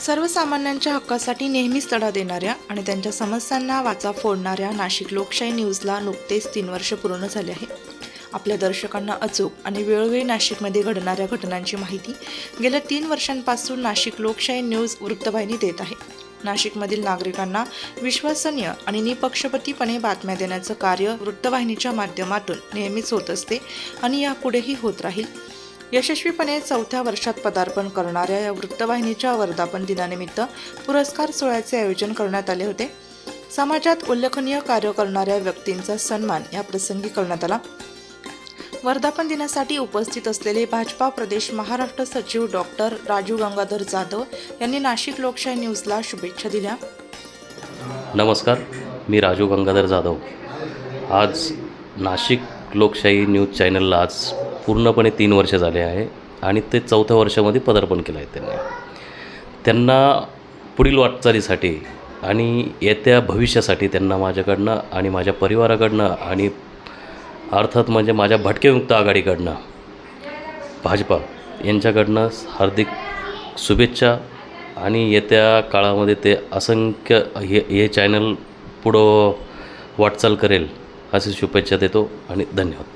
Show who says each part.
Speaker 1: सर्वसामान्यांच्या हक्कासाठी नेहमीच तडा देणाऱ्या आणि त्यांच्या समस्यांना वाचा फोडणाऱ्या नाशिक लोकशाही न्यूजला नुकतेच तीन वर्ष पूर्ण झाले आहे. आपल्या दर्शकांना अचूक आणि वेळोवेळी नाशिकमध्ये घडणाऱ्या घटनांची माहिती गेल्या तीन वर्षांपासून नाशिक लोकशाही न्यूज वृत्तवाहिनी देत आहे. नाशिकमधील नागरिकांना विश्वसनीय आणि निपक्षपतीपणे बातम्या देण्याचं कार्य वृत्तवाहिनीच्या माध्यमातून नेहमीच होत असते आणि यापुढेही होत राहील. यशस्वीपणे चौथ्या वर्षात पदार्पण करणाऱ्या या वृत्तवाहिनीच्या वर्धापन दिनानिमित्त पुरस्कार सोहळ्याचे आयोजन करण्यात आले होते. समाजात उल्लेखनीय कार्य करणाऱ्या व्यक्तींचा सन्मान या प्रसंगी करण्यात आला. वर्धापन दिनासाठी उपस्थित असलेले भाजपा प्रदेश महाराष्ट्र सचिव डॉक्टर राजू गंगाधर जाधव यांनी नाशिक लोकशाही न्यूजला शुभेच्छा दिल्या.
Speaker 2: नमस्कार मी राजू गंगाधर जाधव. आज नाशिक लोकशाही न्यूज चॅनलला आज पूर्णपणे तीन वर्ष झाले आहे आणि ते चौथ्या वर्षामध्ये पदार्पण केलं आहे त्यांनी. त्यांना पुढील वाटचालीसाठी आणि येत्या भविष्यासाठी त्यांना माझ्याकडनं आणि माझ्या परिवाराकडनं आणि अर्थात म्हणजे माझ्या भटकेमुक्त आघाडीकडनं भाजपा यांच्याकडनं हार्दिक शुभेच्छा आणि येत्या काळामध्ये ते असंख्य हे हे चॅनल पुढं वाटचाल करेल अशी शुभेच्छा देतो आणि धन्यवाद.